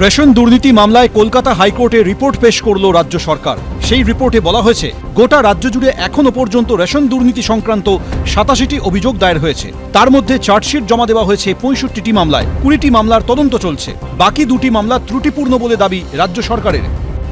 Ration দুর্নীতি মামলায় কলকাতা হাইকোর্টে রিপোর্ট পেশ করল রাজ্য সরকার। সেই রিপোর্টে বলা হয়েছে, গোটা রাজ্য জুড়ে এখনও পর্যন্ত রেশন দুর্নীতি সংক্রান্ত সাতাশিটি অভিযোগ দায়ের হয়েছে। তার মধ্যে চার্জশিট জমা দেওয়া হয়েছে পঁয়ষট্টিটি মামলায়। কুড়িটি মামলার তদন্ত চলছে। বাকি দুটি মামলা ত্রুটিপূর্ণ বলে দাবি রাজ্য সরকারের।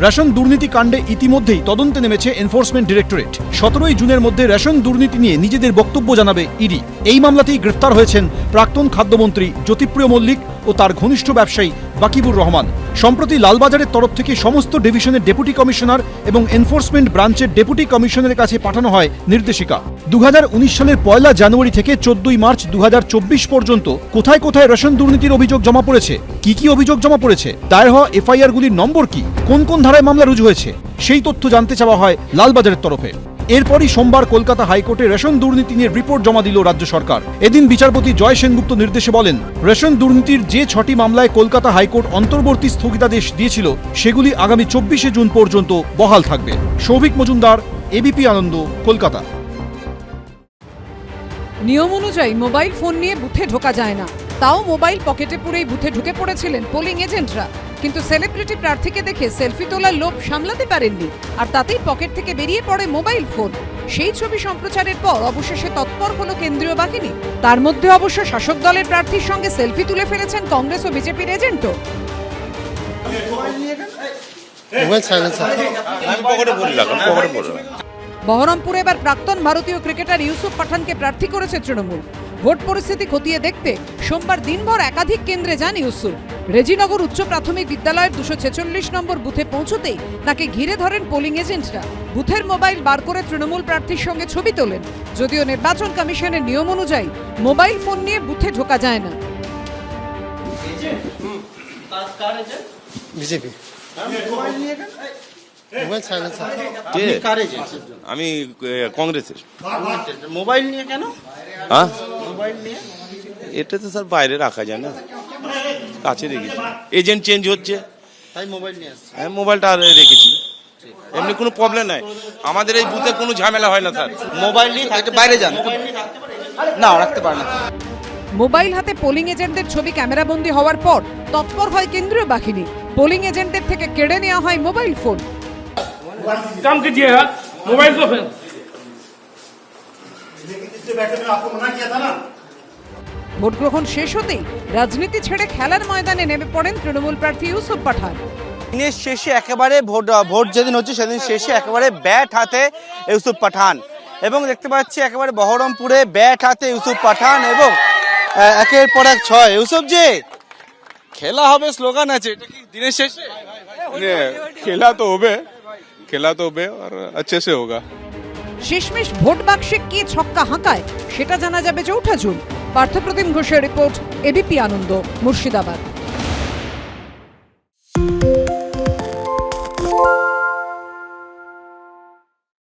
রেশন দুর্নীতি কাণ্ডে ইতিমধ্যেই তদন্তে নেমেছে এনফোর্সমেন্ট ডিরেক্টরেট। সতেরোই জুনের মধ্যে রেশন দুর্নীতি নিয়ে নিজেদের বক্তব্য জানাবে ইডি। এই মামলাতেই গ্রেফতার হয়েছেন প্রাক্তন খাদ্যমন্ত্রী জ্যোতিপ্রিয় মল্লিক ও তার ঘনিষ্ঠ ব্যবসায়ী বাকিবুর রহমান। সম্প্রতি লালবাজারের তরফ থেকে সমস্ত ডিভিশনের ডেপুটি কমিশনার এবং এনফোর্সমেন্ট ব্রাঞ্চের ডেপুটি কমিশনারের কাছে পাঠানো হয় নির্দেশিকা। দু হাজার উনিশ সালের পয়লা জানুয়ারি থেকে চোদ্দই মার্চ দু হাজার চব্বিশ পর্যন্ত কোথায় কোথায় রেশন দুর্নীতির অভিযোগ জমা পড়েছে, কি কি অভিযোগ জমা পড়েছে, দায়ের হওয়া এফআইআর গুলির নম্বর কি, কোন কোন ধারায় মামলা রুজু হয়েছে, সেই তথ্য জানতে চাওয়া হয় লালবাজারের তরফে। এরপরই সোমবার কলকাতা হাইকোর্টে রেশন দুর্নীতি নিয়ে রিপোর্ট জমা দিল রাজ্য সরকার। এদিন বিচারপতি জয় সেনগুপ্ত নির্দেশে বলেন, রেশন দুর্নীতির যে ছটি মামলায় কলকাতা হাইকোর্ট অন্তর্বর্তী স্থগিতাদেশ দিয়েছিল, সেগুলি আগামী চব্বিশে জুন পর্যন্ত বহাল থাকবে। সৌভিক মজুমদার এবিপি আনন্দ, কলকাতা। নিয়ম অনুযায়ী মোবাইল ফোন নিয়ে বুথে ঢোকা যায় না। তাও মোবাইল পকেটে পুরেই বুথে ঢুকে পড়েছিলেন পোলিং এজেন্টরা। কিন্তু সেলিব্রিটি প্রার্থীকে দেখে সেলফি তোলার লোভ সামলাতে পারেননি। আর তাতেই পকেট থেকে বেরিয়ে পড়ে মোবাইল ফোন। সেই ছবি সম্প্রচারের পর অবশেষে তৎপর হলো কেন্দ্রীয় বাহিনী। তার মধ্যে অবশ্য শাসক দলের প্রার্থীর সঙ্গে সেলফি তুলে ফেলেছেন কংগ্রেস ও বিজেপির এজেন্টও। বহরমপুরে এবার প্রাক্তন ভারতীয় ক্রিকেটার ইউসুফ পাঠানকে প্রার্থী করেছে তৃণমূল। ভোট পরিস্থিতি খতিয়ে দেখতে সোমবার দিনভর একাধিক কেন্দ্রে যান ইউসুফ। রেজিনগর উচ্চ প্রাথমিক বিদ্যালয়ের দুশো ছেচল্লিশ নম্বর বুথে পৌঁছতেই তাকে ঘিরে ধরেন পোলিং এজেন্টরা বুথের মোবাইল বার করে তৃণমূল প্রার্থীর সঙ্গে ছবি তোলেন। যদিও নির্বাচন কমিশনের নিয়ম অনুযায়ী মোবাইল ফোন নিয়ে বুথে ঢোকা যায় না। বিজেপি। মোবাইল সাইলেন্সার কে? কার এজেন্ট আমি কংগ্রেসের। মোবাইল নিয়ে কেন? হ্যাঁ? মোবাইল নিয়ে? এটা তো স্যার বাইরে রাখা যায় না। কাছে রেখেছি এজেন্ট চেঞ্জ হচ্ছে তাই মোবাইল নিয়ে আসছে আমি মোবাইলটা আর রেখেছি এমনি কোনো প্রবলেম নাই আমাদের এই বুথে কোনো ঝামেলা হয় না স্যার মোবাইল নিয়ে থাকতে বাইরে যান না রাখতে পারে না মোবাইল হাতে পোলিং এজেন্টদের ছবি ক্যামেরাবন্দি হওয়ার পর তৎপর হয় কেন্দ্রীয় বাহিনী পোলিং এজেন্টদের থেকে কেড়ে নেওয়া হয় মোবাইল ফোন काम कीजिएगा मोबाइल को फिर ভোট গ্রহণ শেষ হতেই রাজনীতি ছেড়ে খেলার ময়দানে নেমে পড়েন তৃণমূল প্রার্থী ইউসুফ পাঠান। দিনের শেষে একেবারে ভোট ভোট যেদিন হচ্ছে সেদিন শেষে একেবারে ব্যাট হাতে ইউসুফ পাঠান। এবং দেখতে পাচ্ছি একেবারে বহরমপুরে ব্যাট হাতে ইউসুফ পাঠান এবং একের পর এক ছয়। ইউসুফ জি খেলা হবে স্লোগান আছে এটা কি দিনের শেষে? হ্যাঁ, খেলা তো হবে খেলা তো হবে আর আচ্ছে সে হোগা শেষমেশ ভোট বাক্সে কে ছক্কা হাঁকায় সেটা জানা যাবে চৌঠা জুন পার্থপ্রতিম ঘোষের রিপোর্ট এবিপি আনন্দ মুর্শিদাবাদ।